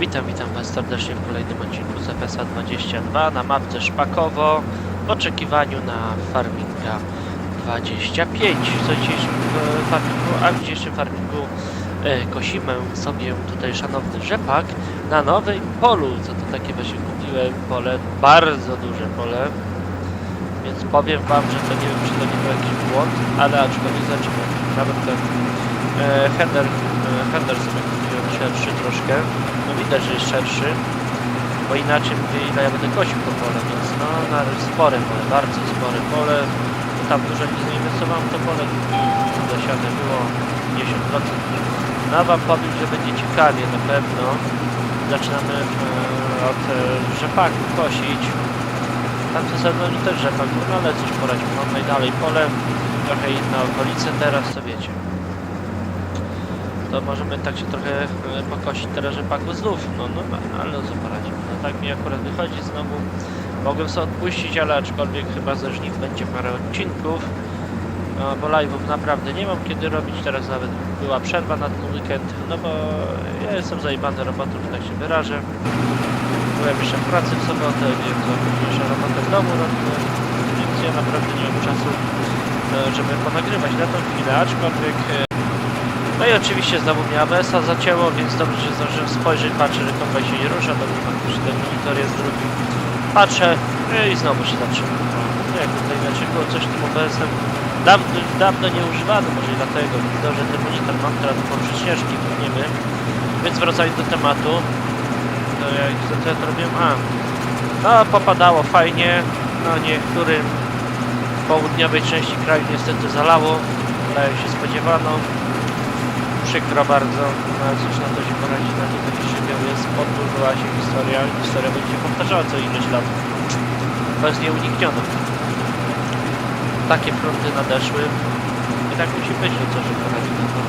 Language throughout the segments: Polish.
Witam, witam Was serdecznie w kolejnym odcinku z FSA 22 na mapce Szpakowo w oczekiwaniu na farminga 25. W dzisiejszym farmingu, a w dzisiejszym farmingu e, kosimy sobie tutaj szanowny rzepak na nowym polu. Co to takie właśnie kupiłem pole, bardzo duże pole. Więc powiem Wam, że to nie wiem, czy to nie był jakiś błąd, ale aczkolwiek zobaczymy. Nawet ten e, header, e, header sobie szerszy troszkę. No widać, że jest szerszy, bo inaczej mówię, ile ja będę kosił to pole, więc no, na spore pole, bardzo spore pole. Tam dużo nie zainwestowałem to pole, zasiane było 50%. No wam powiem, że będzie ciekawie na pewno. Zaczynamy e, od e, rzepaku kosić. Tam zasadzie no, też rzepak, no ale cóż poradzić, mam najdalej pole, trochę inne okolice teraz, co wiecie to możemy tak się trochę e, pokosić teraz rzepaku znów, no, no no, ale co poradzimy, no tak mi akurat wychodzi znowu, mogłem sobie odpuścić, ale aczkolwiek chyba ze żniw będzie parę odcinków, no, bo live'ów naprawdę nie mam kiedy robić, teraz nawet była przerwa na ten weekend, no bo ja jestem zajebany robotą, że tak się wyrażę, byłem jeszcze w pracy w sobotę, więc jeszcze robotę w domu robiłem, więc ja naprawdę nie mam czasu, e, żeby ponagrywać na tą chwilę, aczkolwiek e, no i oczywiście znowu mnie ABS-a zacięło, więc dobrze, że zdążyłem spojrzeć, patrzę, że kombaj się nie rusza, dobrze faktycznie ten monitor jest drugi. Patrzę no i znowu się zatrzymał. No jak tutaj inaczej było coś tym OBS-em dawno, dawno nie używany, może i dlatego. Że ten monitor mam teraz poprzez ścieżki płyniemy. Więc wracając do tematu, to jak co ja to robiłem? A, no popadało fajnie, no niektórym południowej części kraju niestety zalało, ale się spodziewano, przykro bardzo, no cóż na to się poradzić, na to taki żywioł jest, podłużyła się historia, historia będzie się powtarzała co ileś lat. To jest nieuniknione. Takie fronty nadeszły i tak musi być, no co się poradzi na to.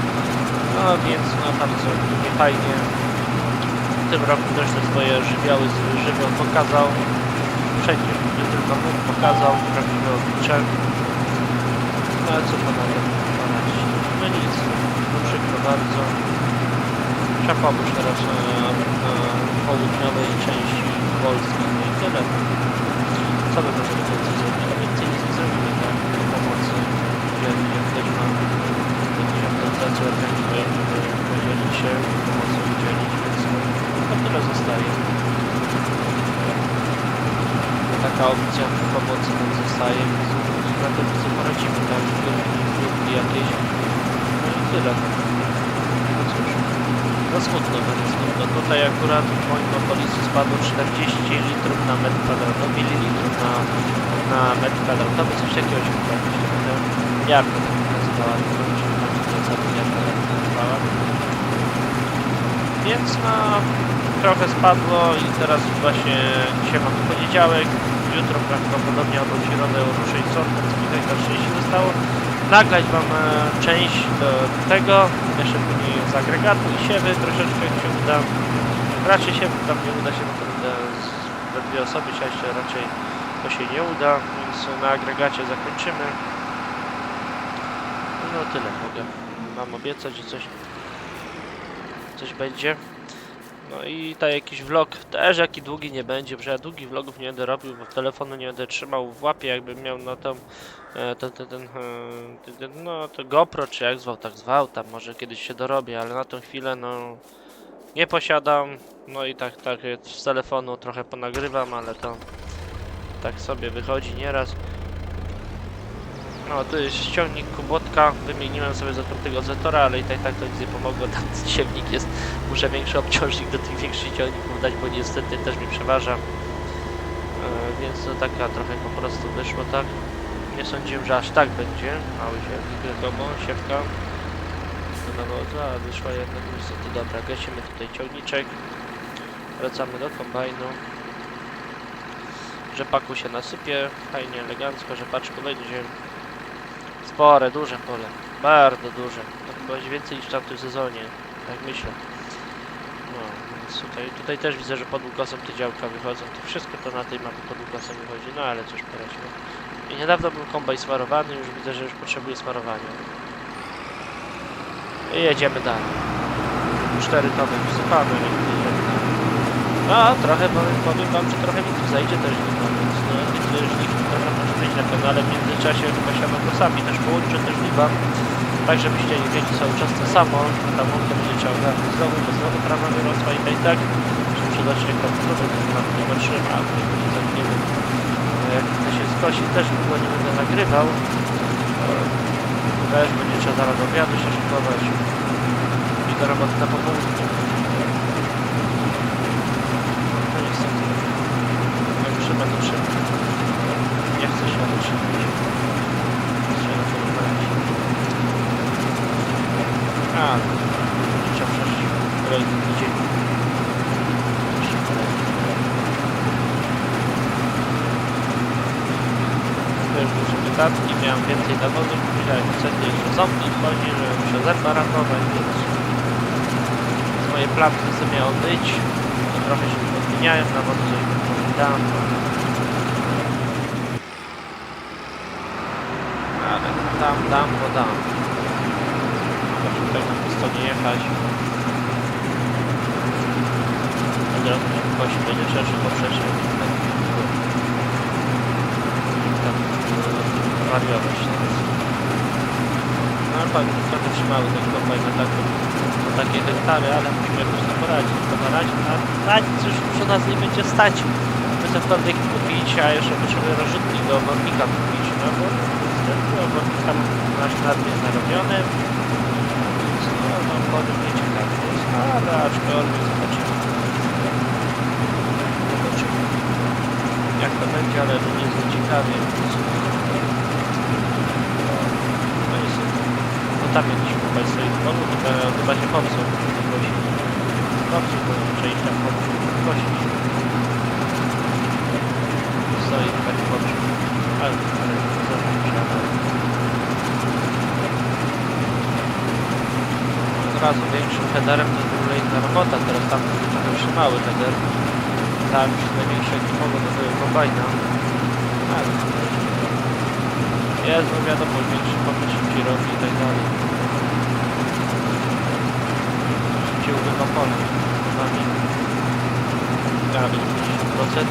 No więc no bardzo nie fajnie. W tym roku też te swoje żywioły, żywioł pokazał. Wszędzie, nie tylko mógł, pokazał prawdziwe oblicze. No ale co ponadto poradzić? No nic, no przykro bardzo. Trzeba pomóc teraz e, na południowej części Polski. No i tyle. Co my możemy więcej zrobić? No więcej nic nie zrobimy, tak? Pomocy jak ktoś ma jakieś organizacje organizuje, żeby podzielić się, pomocy udzielić, więc no tyle zostaje. Taka opcja pomocy nam zostaje, więc na to co poradzimy, tak? Grupki jakieś. No i tyle. No smutno, smutno. Tutaj akurat w moim okolicy spadło 40 litrów na metr kwadratowy, mililitrów na, na metr kwadratowy, coś takiego się chyba jarko tak nazywała, nie wiem, czy tam cały jarko tak nazywała. Więc no, trochę spadło i teraz właśnie dzisiaj mamy poniedziałek, jutro prawdopodobnie albo w środę ruszę i więc mi tak szczęście zostało. Nagrać Wam e, część do tego, jeszcze później z agregatu i siewy troszeczkę się uda. Raczej się tam nie uda się, bo to będę we dwie osoby siać, raczej to się nie uda, więc na agregacie zakończymy. No tyle mogę. Mam obiecać, że coś, coś będzie. No i tak jakiś vlog też jaki długi nie będzie, że ja długich vlogów nie będę robił, bo telefonu nie będę trzymał w łapie, jakbym miał na tą e, ten, ten, ten, e, ten, ten, no to GoPro, czy jak zwał, tak zwał, tam może kiedyś się dorobię, ale na tą chwilę no nie posiadam, no i tak, tak e, z telefonu trochę ponagrywam, ale to tak sobie wychodzi nieraz. No tu jest ściągnik Kubotka, wymieniłem sobie za tamtego Zetora, ale i tak, tak to nic nie pomogło, tam ciemnik jest, muszę większy obciążnik do tych większych ciągników dać, bo niestety też mi przeważa. E, więc to taka trochę po prostu wyszło tak. Nie sądziłem, że aż tak będzie. Mały siewnik, wiadomo, siewka. Do nawozu, a wyszła jednak niestety dobra. Gasimy tutaj ciągniczek. Wracamy do kombajnu. Rzepaku się nasypie, fajnie, elegancko, rzepaczku będzie. Spore, duże pole, bardzo duże. To chyba więcej niż w tamtym sezonie, tak myślę. No, więc tutaj, tutaj też widzę, że pod ukosem te działka wychodzą. To wszystko to na tej mapie pod ukosem wychodzi, no ale cóż poradzimy. I niedawno był kombaj smarowany, już widzę, że już potrzebuje smarowania. I jedziemy dalej. 4 tony dalej. No, trochę powiem, powiem wam, że trochę mi tu zajdzie też nie więc no, niektóre żniwki trochę może mieć na pewno, ale w międzyczasie chyba siano kosami też połączę też żniwa, tak żebyście nie mieli cały czas to samo, że tam on to będzie ogarnąć znowu, bo znowu trawa wyrosła i tak tak, że przyda się komputer, to na to zobaczymy, a to tak nie wiem, no, jak to się skosi, też długo nie będę nagrywał, to też będzie trzeba zaraz do obiadu się szykować i do roboty na popołudnie. No niestety. Jak trzeba, to trzeba. Nie chcę się otrzymać. Trzeba to wybrać. A, życia przecież kolejny tydzień. Jeszcze kolejny. To wydatki, miałem więcej dowodów, musiałem niestety jeszcze ząbki wchodzi, że muszę zęba ratować, więc z mojej plany co miało być. Trochę się podmieniałem, na wodę coś dam. Ale dam, dam, bo dam. Proszę tutaj na pusto nie jechać. Od razu się kosi będzie szerszy poprzeczny. Tak, e, wariować. No ale tak, trochę trzymały ten kombajn na, taką, na takie hektary, ale musimy jakoś to poradzić. To na razie na, na nic już przy nas nie będzie stać. By cokolwiek kupić, a jeszcze potrzebuję rozrzutnik do obornika kupić. No bo niestety obornika nasz nadmie zarobiony. Więc no, no powiem nie ciekawe jest, no, ale aczkolwiek zobaczymy. Zobaczymy. Jak to będzie, ale to nie jest ciekawie. Więc... No niestety. No tam jakiś chłopak stoi w polu, chyba, się popsuł. Kosi. Popsuł, bo część tam popsuł. Kosi. Stoi taki popsuł. Ale, ale zobaczymy. Od razu większym headerem to ogóle inna robota. Teraz tam trochę już mały header. Tam już największe jak nie mogą do tego kombajna. Ale jest, no wiadomo, większy popyt szybciej robi i tak dalej. Szybciej ubywa pole. Ja będzie 50%.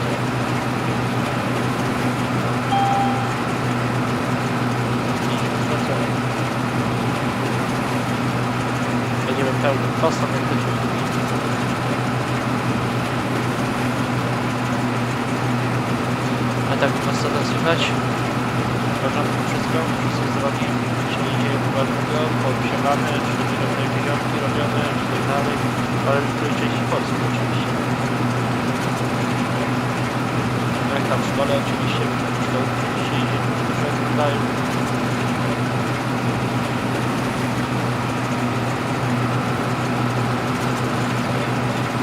Będziemy pełnym kostem, jak mówić. A tak was tam słychać? W porządku wszystko? Wszystko z drogi? Czy nie dzieje chyba długo? Posiewane? Czy będzie robione pieniądze robione? Czy tak dalej? Ale w której części Polski oczywiście. No Jak tam w szkole oczywiście, szkole oczywiście idzie.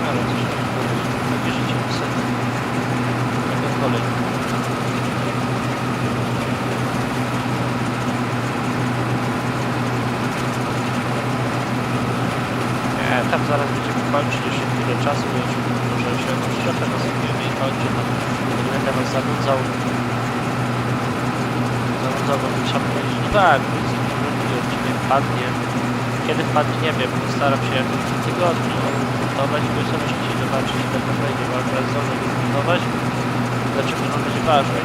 Ale coś tam takie życie niestety. Taka kolej. Nie, tam zaraz będziemy kończyć jeszcze chwilę czasu, bo już może się na szczepę nasypiemy i kończy tam. Nie będę was zanudzał. Zanudzał, bo trzeba powiedzieć, no tak, drugi odcinek padnie. Kiedy wpadnie, nie wiem, postaram się w tym tygodniu montować, bo sobie szybciej zobaczyć, jak to będzie, bo akurat zdążę zmontować. Dlaczego on będzie ważny,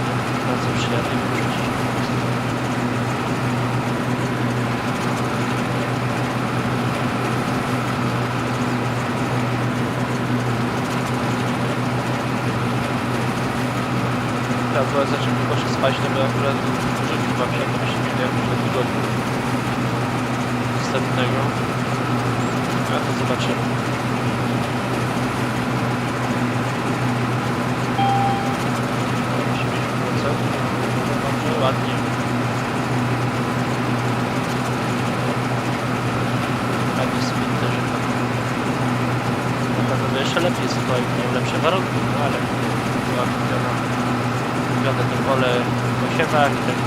bardzo przyjadę i wrzucić. Bo jak zaczęły proszę spać, to by akurat rzucił wam się, to byście mieli jakoś do tygodnia następnego. A to zobaczymy. Dobrze, ładnie. Ładnie sprinterzy tam. Na pewno by jeszcze lepiej słuchaj, miał lepsze warunki, no ale była kupiona, kupione to pole w osiewach i tak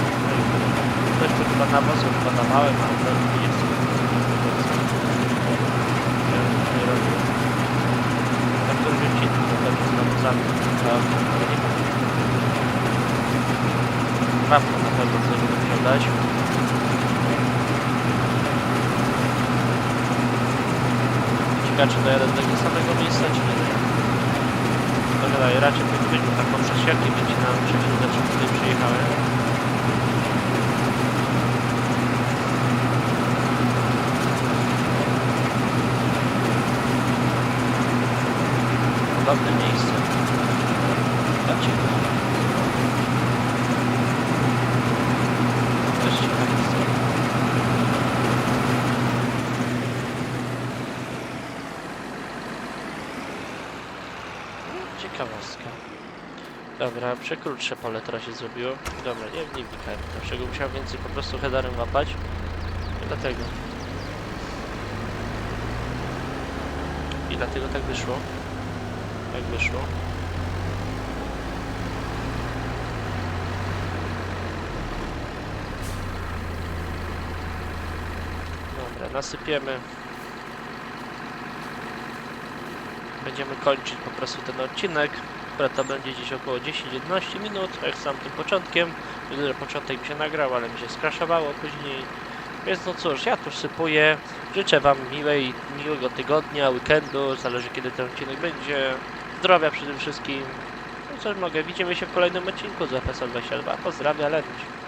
zostało. No i też to chyba chyba dawałem, ale to jest. Nie robię. Tak to ci to pewnie z nawozami. Ale nie wiem. Prawko na pewno coś będę musiał dać. Ciekawe czy dojadę do tego samego miejsca, czy nie dojadę. wydaje. Raczej powinniśmy tak poprzez światli będzie nam przewidzieć, że tutaj przyjechałem. Podobne miejsce. Jest. Ciekawostka. Dobra, przekrótsze pole teraz się zrobiło. Dobra, nie, nie wnikałem. Dlaczego musiałem więcej po prostu headerem łapać? I dlatego. I dlatego tak wyszło. Tak wyszło. Dobra, nasypiemy. Będziemy kończyć po prostu ten odcinek. To będzie gdzieś około 10-11 minut, jak z tamtym początkiem. Widzę, że początek mi się nagrał, ale mi się skraszowało później. Więc no cóż, ja tu sypuję. Życzę Wam miłej, miłego tygodnia, weekendu, zależy kiedy ten odcinek będzie. Zdrowia przede wszystkim. No cóż mogę, widzimy się w kolejnym odcinku z FSL 22. Pozdrawiam, Lenuś.